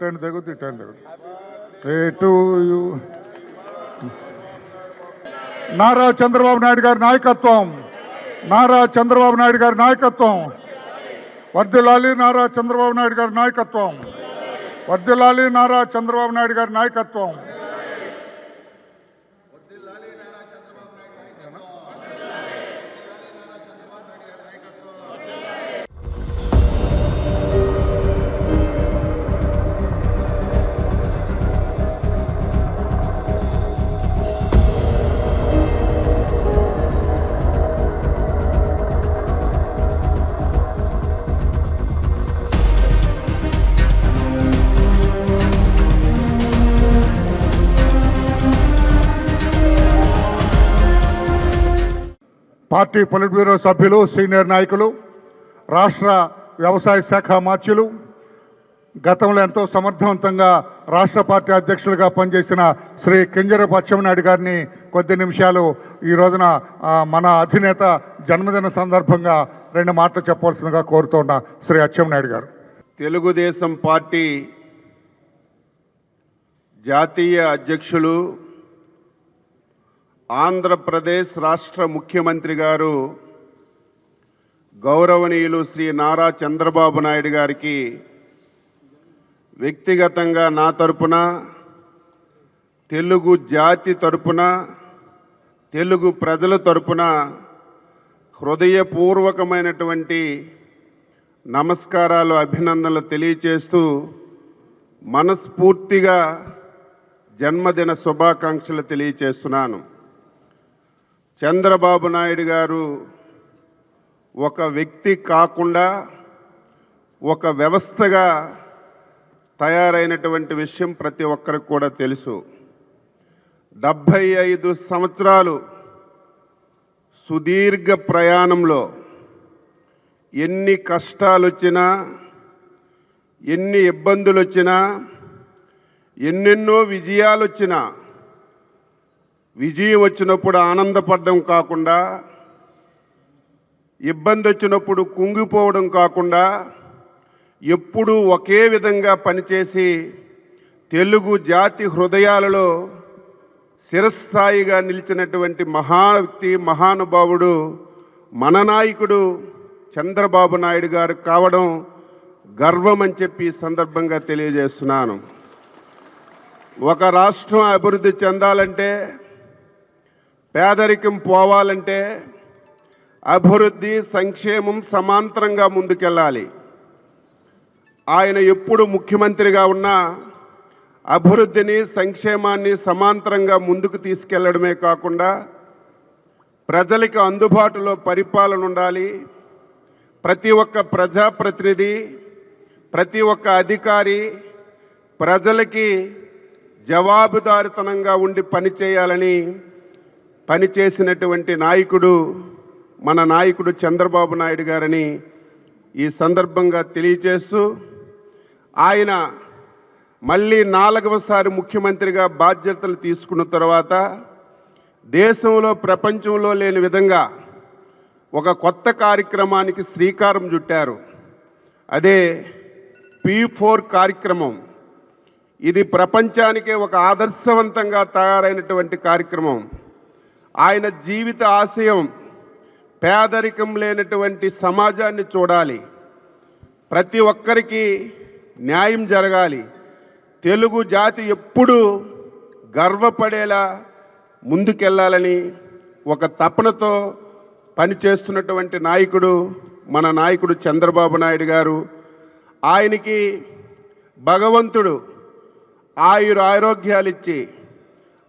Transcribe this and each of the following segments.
Attend దిగుద్ది ఇటెండ్ దిగుద్ది రే నారా చంద్రబాబు నాయుడు గారి నాయకత్వం. నారా చంద్రబాబు నాయుడు గారి నాయకత్వం. వర్ధిల్లాలి నారా చంద్రబాబు నాయుడు గారి నాయకత్వం. వర్ధిల్లాలి నారా చంద్రబాబు నాయుడు గారి నాయకత్వం. పార్టీ పొలిట్ బ్యూరో సభ్యులు సీనియర్ నాయకులు రాష్ట్ర వ్యవసాయ శాఖ మార్చులు గతంలో ఎంతో సమర్థవంతంగా రాష్ట్ర పార్టీ అధ్యక్షులుగా పనిచేసిన శ్రీ కింజరపు అచ్చెన్నాయుడు గారిని కొద్ది నిమిషాలు ఈ రోజున మన అధినేత జన్మదిన సందర్భంగా రెండు మాటలు చెప్పవలసిందిగా కోరుతున్న శ్రీ అచ్చెన్నాయుడు గారు. తెలుగుదేశం పార్టీ జాతీయ అధ్యక్షులు ఆంధ్రప్రదేశ్ రాష్ట్ర ముఖ్యమంత్రి గారు గౌరవనీయులు శ్రీ నారా చంద్రబాబు నాయుడు గారికి వ్యక్తిగతంగా నా తరపున తెలుగు జాతి తరపున తెలుగు ప్రజల తరపున హృదయపూర్వకమైనటువంటి నమస్కారాలు అభినందనలు తెలియచేస్తూ మనస్ఫూర్తిగా జన్మదిన శుభాకాంక్షలు తెలియచేస్తున్నాను. చంద్రబాబు నాయుడు గారు ఒక వ్యక్తి కాకుండా ఒక వ్యవస్థగా తయారైనటువంటి విషయం ప్రతి ఒక్కరికి కూడా తెలుసు. డెబ్భై ఐదు సంవత్సరాలు సుదీర్ఘ ప్రయాణంలో ఎన్ని కష్టాలు వచ్చినా ఎన్ని ఇబ్బందులు వచ్చినా ఎన్నెన్నో విజయాలు వచ్చినా విజయం వచ్చినప్పుడు ఆనందపడడం కాకుండా ఇబ్బంది వచ్చినప్పుడు కుంగిపోవడం కాకుండా ఎప్పుడూ ఒకే విధంగా పనిచేసి తెలుగు జాతి హృదయాలలో శిరస్థాయిగా నిలిచినటువంటి మహా వ్యక్తి మహానుభావుడు మన నాయకుడు చంద్రబాబు నాయుడు గారు కావడం గర్వం అని చెప్పి సందర్భంగా తెలియజేస్తున్నాను. ఒక రాష్ట్రం అభివృద్ధి చెందాలంటే పేదరికం పోవాలంటే అభివృద్ధి సంక్షేమం సమాంతరంగా ముందుకెళ్ళాలి. ఆయన ఎప్పుడు ముఖ్యమంత్రిగా ఉన్నా అభివృద్ధిని సంక్షేమాన్ని సమాంతరంగా ముందుకు తీసుకెళ్ళడమే కాకుండా ప్రజలకు అందుబాటులో పరిపాలన ఉండాలి. ప్రతి ఒక్క ప్రజాప్రతినిధి ప్రతి ఒక్క అధికారి ప్రజలకి జవాబుదారితనంగా ఉండి పనిచేయాలని పనిచేసినటువంటి నాయకుడు మన నాయకుడు చంద్రబాబు నాయుడు గారని ఈ సందర్భంగా తెలియచేస్తూ ఆయన మళ్ళీ నాలుగవసారి ముఖ్యమంత్రిగా బాధ్యతలు తీసుకున్న తర్వాత దేశంలో ప్రపంచంలో లేని విధంగా ఒక కొత్త కార్యక్రమానికి శ్రీకారం చుట్టారు. అదే పీ ఫోర్ కార్యక్రమం. ఇది ప్రపంచానికే ఒక ఆదర్శవంతంగా తయారైనటువంటి కార్యక్రమం. ఆయన జీవిత ఆశయం పేదరికం లేనటువంటి సమాజాన్ని చూడాలి. ప్రతి ఒక్కరికి న్యాయం జరగాలి. తెలుగు జాతి ఎప్పుడూ గర్వపడేలా ముందుకెళ్ళాలని ఒక తపనతో పనిచేస్తున్నటువంటి నాయకుడు మన నాయకుడు చంద్రబాబు నాయుడు గారు. ఆయనకి భగవంతుడు ఆయుర ఆరోగ్యాలు ఇచ్చి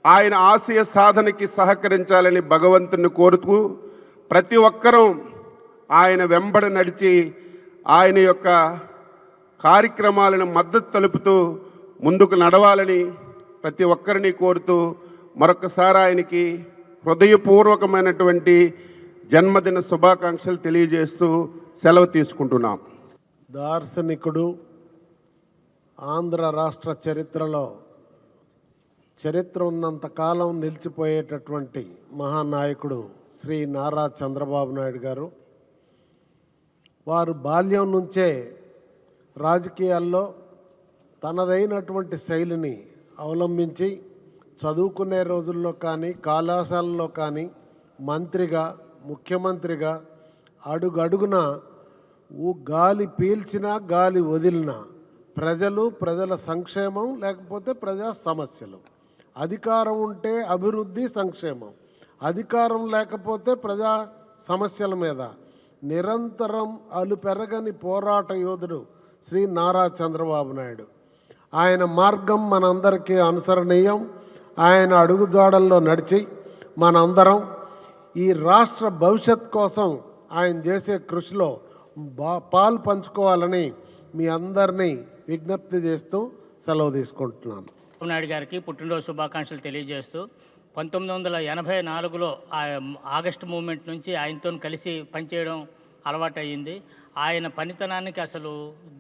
ఆయన ఆశయ సాధనకి సహకరించాలని భగవంతుని కోరుతూ ప్రతి ఒక్కరూ ఆయన వెంబడి నడిచి ఆయన యొక్క కార్యక్రమాలను మద్దతు తెలుపుతూ ముందుకు నడవాలని ప్రతి ఒక్కరిని కోరుతూ మరొకసారి ఆయనకి హృదయపూర్వకమైనటువంటి జన్మదిన శుభాకాంక్షలు తెలియజేస్తూ సెలవు తీసుకుంటున్నాం. దార్శనికుడు ఆంధ్ర రాష్ట్ర చరిత్రలో చరిత్ర ఉన్నంత కాలం నిలిచిపోయేటటువంటి మహానాయకుడు శ్రీ నారా చంద్రబాబు నాయుడు గారు వారు బాల్యం నుంచే రాజకీయాల్లో తనదైనటువంటి శైలిని అవలంబించి చదువుకునే రోజుల్లో కానీ కళాశాలలో కానీ మంత్రిగా ముఖ్యమంత్రిగా అడుగడుగున ఊ గాలి పీల్చినా గాలి వదిలినా ప్రజలు ప్రజల సంక్షేమం లేకపోతే ప్రజా సమస్యలు. అధికారం ఉంటే అభివృద్ధి సంక్షేమం. అధికారం లేకపోతే ప్రజా సమస్యల మీద. నిరంతరం అలుపెరగని పోరాట యోధుడు శ్రీ నారా చంద్రబాబు నాయుడు. ఆయన మార్గం మనందరికీ అనుసరణీయం. ఆయన అడుగుజాడల్లో నడిచి మనందరం ఈ రాష్ట్ర భవిష్యత్ కోసం ఆయన చేసే కృషిలో బా పాలు పంచుకోవాలని మీ అందరినీ విజ్ఞప్తి చేస్తూ సెలవు తీసుకుంటున్నాను. చంద్రబాబు నాయుడు గారికి పుట్టినరోజు శుభాకాంక్షలు తెలియజేస్తూ పంతొమ్మిది వందల ఎనభై నాలుగులో ఆగస్టు మూమెంట్ నుంచి ఆయనతో కలిసి పనిచేయడం అలవాటయ్యింది. ఆయన పనితనానికి అసలు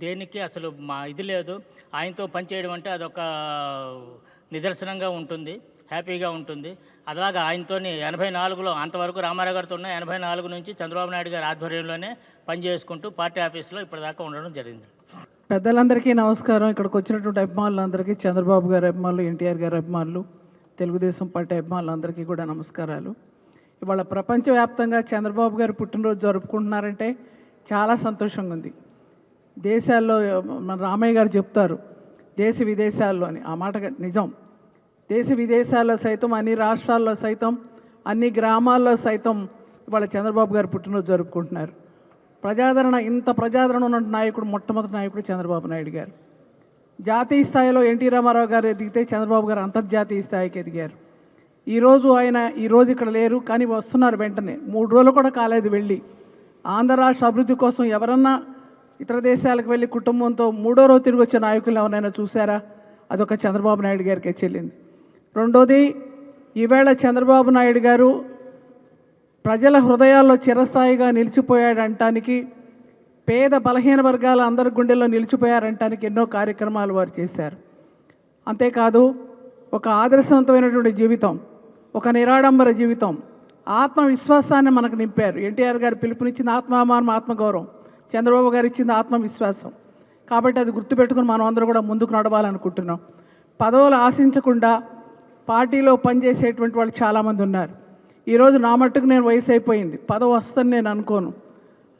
దేనికి అసలు మా ఇది లేదు. ఆయనతో పనిచేయడం అంటే అదొక నిదర్శనంగా ఉంటుంది హ్యాపీగా ఉంటుంది. అలాగా ఆయనతోని ఎనభై నాలుగులో అంతవరకు రామారావు గారితో ఉన్న ఎనభై నాలుగు నుంచి చంద్రబాబు నాయుడు గారి ఆధ్వర్యంలోనే పనిచేసుకుంటూ పార్టీ ఆఫీస్లో ఇప్పటిదాకా ఉండడం జరిగింది. పెద్దలందరికీ నమస్కారం. ఇక్కడికి వచ్చినటువంటి అభిమానులందరికీ చంద్రబాబు గారి అభిమానులు ఎన్టీఆర్ గారి అభిమానులు తెలుగుదేశం పార్టీ అభిమానులందరికీ కూడా నమస్కారాలు. ఇవాళ ప్రపంచవ్యాప్తంగా చంద్రబాబు గారు పుట్టినరోజు జరుపుకుంటున్నారంటే చాలా సంతోషంగా ఉంది. దేశాల్లో మన రామయ్య గారు చెప్తారు దేశ విదేశాల్లో అని. ఆ మాట నిజం. దేశ విదేశాల్లో సైతం అన్ని రాష్ట్రాల్లో సైతం అన్ని గ్రామాల్లో సైతం ఇవాళ చంద్రబాబు గారు పుట్టినరోజు జరుపుకుంటున్నారు. ప్రజాదరణ ఇంత ప్రజాదరణ ఉన్న నాయకుడు మొట్టమొదటి నాయకుడు చంద్రబాబు నాయుడు గారు. జాతీయ స్థాయిలో ఎన్టీ రామారావు గారు ఎదిగితే చంద్రబాబు గారు అంతర్జాతీయ స్థాయికి ఎదిగారు. ఈరోజు ఆయన ఈరోజు ఇక్కడ లేరు కానీ వస్తున్నారు వెంటనే. మూడు రోజులు కూడా కాలేదు వెళ్ళి. ఆంధ్ర రాష్ట్ర అభివృద్ధి కోసం ఎవరన్నా ఇతర దేశాలకు వెళ్ళి కుటుంబంతో మూడో రోజు తిరిగి వచ్చే నాయకులు ఎవరైనా చూసారా అదొక చంద్రబాబు నాయుడు గారికి చెల్లింది. రెండోది ఈవేళ చంద్రబాబు నాయుడు గారు ప్రజల హృదయాల్లో చిరస్థాయిగా నిలిచిపోయాడంటానికి పేద బలహీన వర్గాల అందరి గుండెల్లో నిలిచిపోయారంటానికి ఎన్నో కార్యక్రమాలు వారు చేశారు. అంతేకాదు ఒక ఆదర్శవంతమైనటువంటి జీవితం ఒక నిరాడంబర జీవితం ఆత్మవిశ్వాసాన్ని మనకు నింపారు. ఎన్టీఆర్ గారు పిలుపునిచ్చిన ఆత్మామానం ఆత్మగౌరవం. చంద్రబాబు గారు ఇచ్చింది ఆత్మవిశ్వాసం. కాబట్టి అది గుర్తుపెట్టుకుని మనం అందరూ కూడా ముందుకు నడవాలనుకుంటున్నాం. పదవులు ఆశించకుండా పార్టీలో పనిచేసేటువంటి వాళ్ళు చాలామంది ఉన్నారు. ఈరోజు నా మట్టుకు నేను వయసు అయిపోయింది. పదవి వస్తుందని నేను అనుకోను.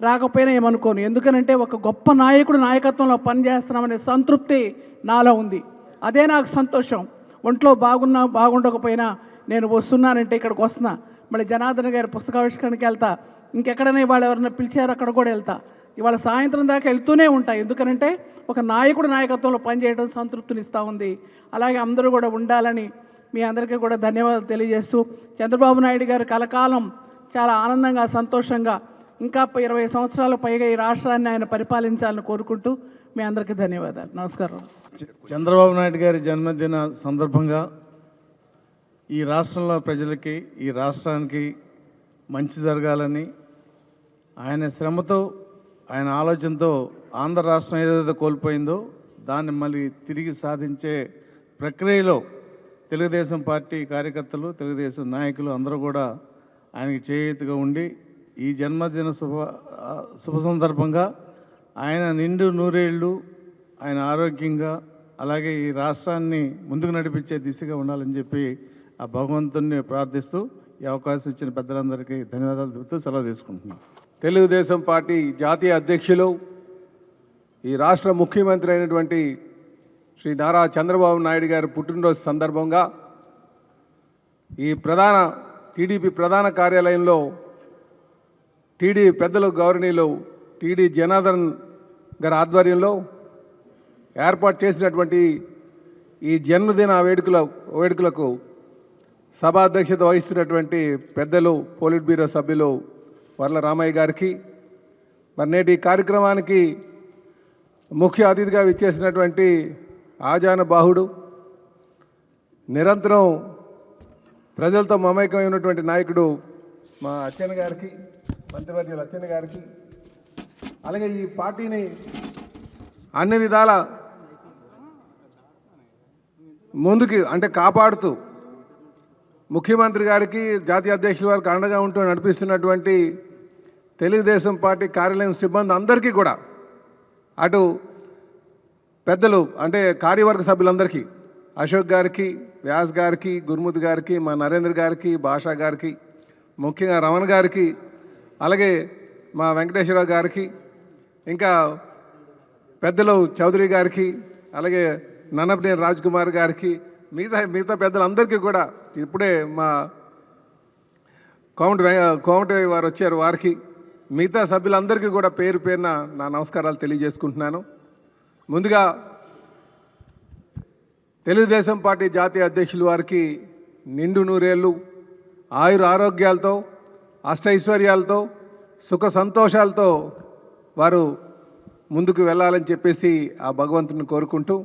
రాకపోయినా ఏమనుకోను. ఎందుకనంటే ఒక గొప్ప నాయకుడు నాయకత్వంలో పనిచేస్తున్నామనే సంతృప్తి నాలో ఉంది. అదే నాకు సంతోషం. ఒంట్లో బాగున్నా బాగుండకపోయినా నేను వస్తున్నానంటే ఇక్కడికి వస్తున్నా. మళ్ళీ జనార్దన్ గారి పుస్తకావిష్కరణకి వెళ్తా. ఇంకెక్కడైనా ఇవాళ ఎవరైనా పిలిచారు అక్కడ కూడా వెళ్తా. ఇవాళ సాయంత్రం దాకా వెళ్తూనే ఉంటా. ఎందుకనంటే ఒక నాయకుడు నాయకత్వంలో పనిచేయడం సంతృప్తినిస్తూ ఉంది. అలాగే అందరూ కూడా ఉండాలని మీ అందరికీ కూడా ధన్యవాదాలు తెలియజేస్తూ చంద్రబాబు నాయుడు గారు కలకాలం చాలా ఆనందంగా సంతోషంగా ఇంకా ఇరవై సంవత్సరాలు పైగా ఈ రాష్ట్రాన్ని ఆయన పరిపాలించాలని కోరుకుంటూ మీ అందరికీ ధన్యవాదాలు. నమస్కారం. చంద్రబాబు నాయుడు గారి జన్మదిన సందర్భంగా ఈ రాష్ట్రంలో ప్రజలకి ఈ రాష్ట్రానికి మంచి జరగాలని ఆయన శ్రమతో ఆయన ఆలోచనతో ఆంధ్ర రాష్ట్రం ఏదైతే కోల్పోయిందో దాన్ని మళ్ళీ తిరిగి సాధించే ప్రక్రియలో తెలుగుదేశం పార్టీ కార్యకర్తలు తెలుగుదేశం నాయకులు అందరూ కూడా ఆయనకి చేయూతగా ఉండి ఈ జన్మదిన శుభ శుభ సందర్భంగా ఆయన నిండు నూరేళ్ళు ఆయన ఆరోగ్యంగా అలాగే ఈ రాష్ట్రాన్ని ముందుకు నడిపించే దిశగా ఉండాలని చెప్పి ఆ భగవంతుణ్ణి ప్రార్థిస్తూ ఈ అవకాశం ఇచ్చిన పెద్దలందరికీ ధన్యవాదాలు చెబుతూ సెలవు తీసుకుంటున్నాను తెలుగుదేశం పార్టీ జాతీయ అధ్యక్షులు ఈ రాష్ట్ర ముఖ్యమంత్రి అయినటువంటి శ్రీ నారా చంద్రబాబు నాయుడు గారి పుట్టినరోజు సందర్భంగా ఈ ప్రధాన టీడీపీ ప్రధాన కార్యాలయంలో టీడీ పెద్దలు గౌరవనీయులు టీడీ జనార్దన్ గారి ఆధ్వర్యంలో ఏర్పాటు చేసినటువంటి ఈ జన్మదిన వేడుకల వేడుకలకు సభాధ్యక్షత వహిస్తున్నటువంటి పెద్దలు పోలిట్ బ్యూరో సభ్యులు వర్ల రామయ్య గారికి మరి నేటి కార్యక్రమానికి ముఖ్య అతిథిగా విచ్చేసినటువంటి ఆజాన బాహుడు నిరంతరం ప్రజలతో మమేకమైనటువంటి నాయకుడు మా అచ్చన్న గారికి మంత్రివర్యులు అచ్చన్న గారికి అలాగే ఈ పార్టీని అన్ని విధాల ముందుకి అంటే కాపాడుతూ ముఖ్యమంత్రి గారికి జాతీయ అధ్యక్షుల వారికి అండగా ఉంటూ నడిపిస్తున్నటువంటి తెలుగుదేశం పార్టీ కార్యాలయం సిబ్బంది అందరికీ కూడా అటు పెద్దలు అంటే కార్యవర్గ సభ్యులందరికీ అశోక్ గారికి వ్యాస్ గారికి గురుమూర్తి గారికి మా నరేంద్ర గారికి భాషా గారికి ముఖ్యంగా రమణ గారికి అలాగే మా వెంకటేశ్వరరావు గారికి ఇంకా పెద్దలు చౌదరి గారికి అలాగే నన్నపనేని రాజ్ కుమార్ గారికి మిగతా మిగతా పెద్దలందరికీ కూడా ఇప్పుడే మా కోమటి కోమటి వారు వచ్చారు వారికి మిగతా సభ్యులందరికీ కూడా పేరు పేరున నా నమస్కారాలు తెలియజేసుకుంటున్నాను. ముందుగా తెలుగుదేశం పార్టీ జాతీయ అధ్యక్షులు వారికి నిండు నూరేళ్ళు ఆయుర ఆరోగ్యాలతో అష్టైశ్వర్యాలతో సుఖ సంతోషాలతో వారు ముందుకు వెళ్ళాలని చెప్పేసి ఆ భగవంతుని కోరుకుంటూ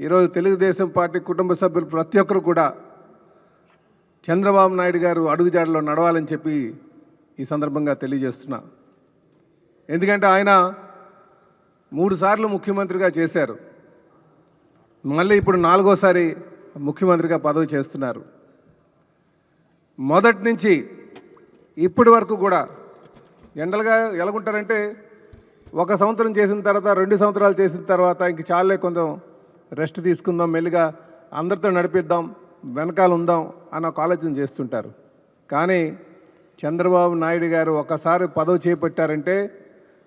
ఈరోజు తెలుగుదేశం పార్టీ కుటుంబ సభ్యులు ప్రతి ఒక్కరు కూడా చంద్రబాబు నాయుడు గారు అడుగుజాడలో నడవాలని చెప్పి ఈ సందర్భంగా తెలియజేస్తున్నా. ఎందుకంటే ఆయన మూడు సార్లు ముఖ్యమంత్రిగా చేశారు. మళ్ళీ ఇప్పుడు నాలుగోసారి ముఖ్యమంత్రిగా పదవి చేస్తున్నారు. మొదటి నుంచి ఇప్పటి వరకు కూడా జనరల్గా ఎలాగుంటారంటే ఒక సంవత్సరం చేసిన తర్వాత రెండు సంవత్సరాలు చేసిన తర్వాత ఇంక చాలే కొంచెం రెస్ట్ తీసుకుందాం మెల్లిగా అందరితో నడిపిద్దాం వెనకాల ఉందాం అన్న ఒక ఆలోచన చేస్తుంటారు. కానీ చంద్రబాబు నాయుడు గారు ఒకసారి పదవి చేపట్టారంటే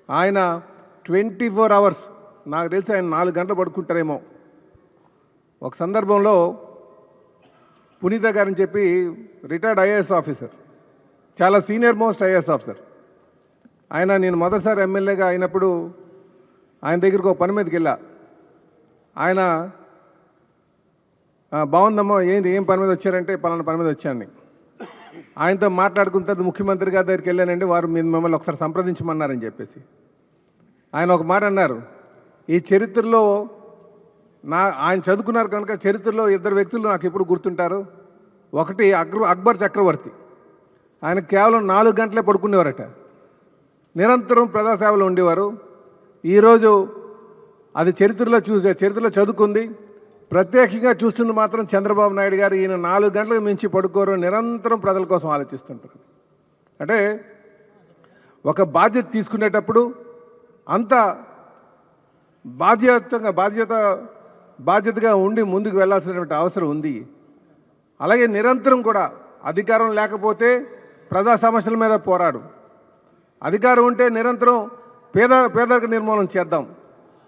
ఆయన ట్వంటీ ఫోర్ అవర్స్. నాకు తెలిసి ఆయన నాలుగు గంటలు పడుకుంటారేమో. ఒక సందర్భంలో పునీత గారని చెప్పి రిటైర్డ్ ఐఏఎస్ ఆఫీసర్. చాలా సీనియర్ మోస్ట్ ఐఏఎస్ ఆఫీసర్. ఆయన నేను మొదటిసారి ఎమ్మెల్యేగా అయినప్పుడు ఆయన దగ్గరికి ఒక పని మీదకి వెళ్ళా. ఆయన బాగుందమ్మా ఏంది ఏం పని మీద వచ్చారంటే పలానా పని మీద వచ్చాను ఆయనతో మాట్లాడుకున్న తర్వాత ముఖ్యమంత్రి గారి దగ్గరికి వెళ్ళానండి. వారు మిమ్మల్ని ఒకసారి సంప్రదించమన్నారని చెప్పేసి. ఆయన ఒక మాట అన్నారు. ఈ చరిత్రలో నా ఆయన చదువుకున్నారు కనుక చరిత్రలో ఇద్దరు వ్యక్తులు నాకు ఎప్పుడు గుర్తుంటారు? ఒకటి అక్బర్ అక్బర్ చక్రవర్తి. ఆయన కేవలం నాలుగు గంటలే పడుకునేవారట. నిరంతరం ప్రజాసేవలో ఉండేవారు. ఈరోజు అది చరిత్రలో చూసే చరిత్రలో చదువుకుంది. ప్రత్యక్షంగా చూస్తుంది మాత్రం చంద్రబాబు నాయుడు గారు. ఈయన నాలుగు గంటలకు మించి పడుకోరు. నిరంతరం ప్రజల కోసం ఆలోచిస్తుంటారు. అంటే ఒక బాధ్యత తీసుకునేటప్పుడు అంత బాధ్యతంగా బాధ్యత బాధ్యతగా ఉండి ముందుకు వెళ్ళాల్సినటువంటి అవసరం ఉంది. అలాగే నిరంతరం కూడా అధికారం లేకపోతే ప్రజా సమస్యల మీద పోరాడు. అధికారం ఉంటే నిరంతరం పేద పేదరిక నిర్మూలన చేద్దాం.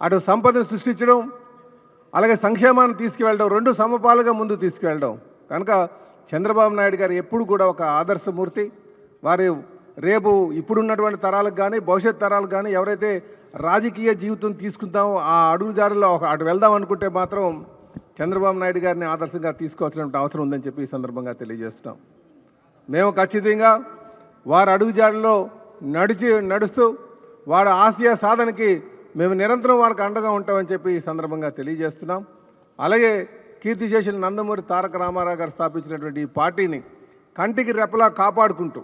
అటు సంపదను సృష్టించడం అలాగే సంక్షేమాన్ని తీసుకువెళ్ళడం రెండు సమపాలుగా ముందు తీసుకువెళ్ళడం. కనుక చంద్రబాబు నాయుడు గారు ఎప్పుడు కూడా ఒక ఆదర్శమూర్తి. వారి రేపు ఇప్పుడున్నటువంటి తరాలకు కానీ భవిష్యత్ తరాలకు కానీ ఎవరైతే రాజకీయ జీవితం తీసుకుంటామో ఆ అడుగుజారులో ఒక అటు వెళ్దాం అనుకుంటే మాత్రం చంద్రబాబు నాయుడు గారిని ఆదర్శంగా తీసుకోవాల్సిన అవసరం ఉందని చెప్పి ఈ సందర్భంగా తెలియజేస్తున్నాం. మేము ఖచ్చితంగా వారి అడుగుజాడలో నడిచి నడుస్తూ వారి ఆశయ సాధనకి మేము నిరంతరం వారికి అండగా ఉంటామని చెప్పి ఈ సందర్భంగా తెలియజేస్తున్నాం. అలాగే కీర్తి చేసిన నందమూరి తారక రామారావు గారు స్థాపించినటువంటి ఈ పార్టీని కంటికి రెప్పలా కాపాడుకుంటూ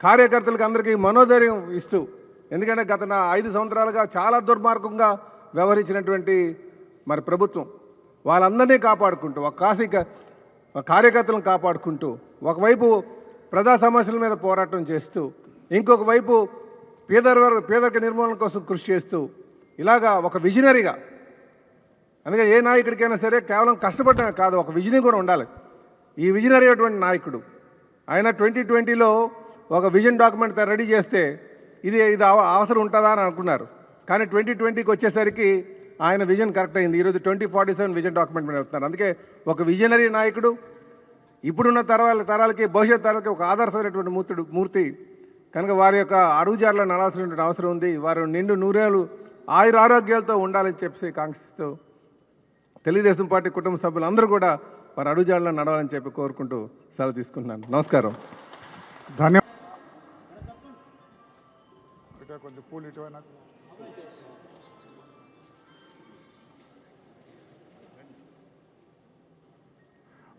కార్యకర్తలకు అందరికీ మనోధైర్యం ఇస్తూ ఎందుకంటే గత నా ఐదు సంవత్సరాలుగా చాలా దుర్మార్గంగా వ్యవహరించినటువంటి మరి ప్రభుత్వం వాళ్ళందరినీ కాపాడుకుంటూ ఒక కాశీ కార్యకర్తలను కాపాడుకుంటూ ఒకవైపు ప్రజా సమస్యల మీద పోరాటం చేస్తూ ఇంకొక వైపు పేదరిక పేదరిక నిర్మూలన కోసం కృషి చేస్తూ ఇలాగా ఒక విజనరీగా అందుకే ఏ నాయకుడికైనా సరే కేవలం కష్టపడటమే కాదు ఒక విజనీ కూడా ఉండాలి. ఈ విజనరీ అటువంటి నాయకుడు ఆయన ట్వంటీ ట్వంటీలో ఒక విజన్ డాక్యుమెంట్ రెడీ చేస్తే ఇది ఇది అవ- అవసరం ఉంటుందా అని అనుకున్నారు. కానీ ట్వంటీ ట్వంటీకి వచ్చేసరికి ఆయన విజన్ కరెక్ట్ అయింది. ఈరోజు twenty forty seven vision document మీద వెళ్తున్నారు అందుకే ఒక విజనరీ నాయకుడు ఇప్పుడున్న తరాల తరాలకి భవిష్యత్ తరాలకి ఒక ఆదర్శమైనటువంటి మూర్తుడు మూర్తి. కనుక వారి యొక్క అడుగుజాడలో నడాల్సినటువంటి అవసరం ఉంది. వారు నిండు నూరేళ్ళు ఆయుర ఆరోగ్యాలతో ఉండాలని చెప్పేసి కాంగ్రెస్తో తెలుగుదేశం పార్టీ కుటుంబ సభ్యులందరూ కూడా వారి అడుగుజాడలను నడవాలని చెప్పి కోరుకుంటూ సెలవు తీసుకుంటున్నాను. నమస్కారం. ధన్యవాదాలు కొంచెం పూలు ఇటువై నాకు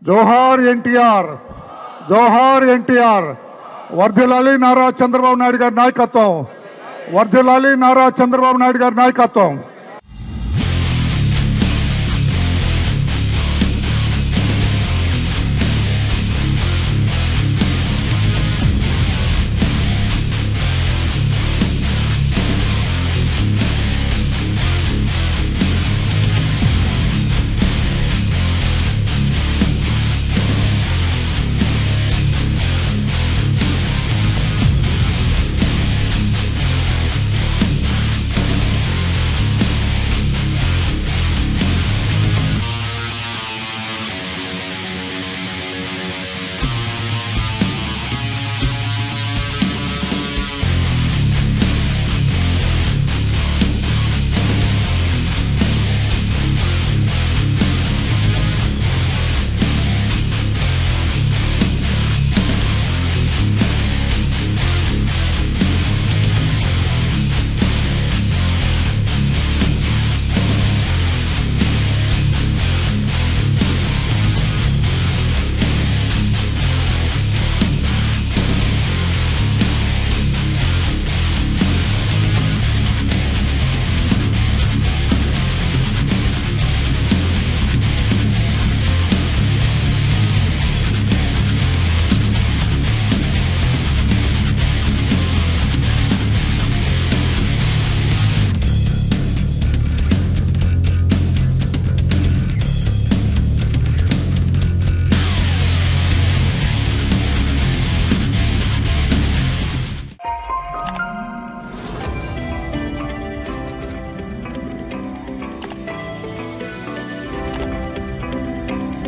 జోహార్ ఎన్టీఆర్ జోహార్ ఎన్టీఆర్ వర్ధిల్లాలి నారా చంద్రబాబు నాయుడు గారి నాయకత్వం వర్ధిల్లాలి నారా చంద్రబాబు నాయుడు గారి నాయకత్వం.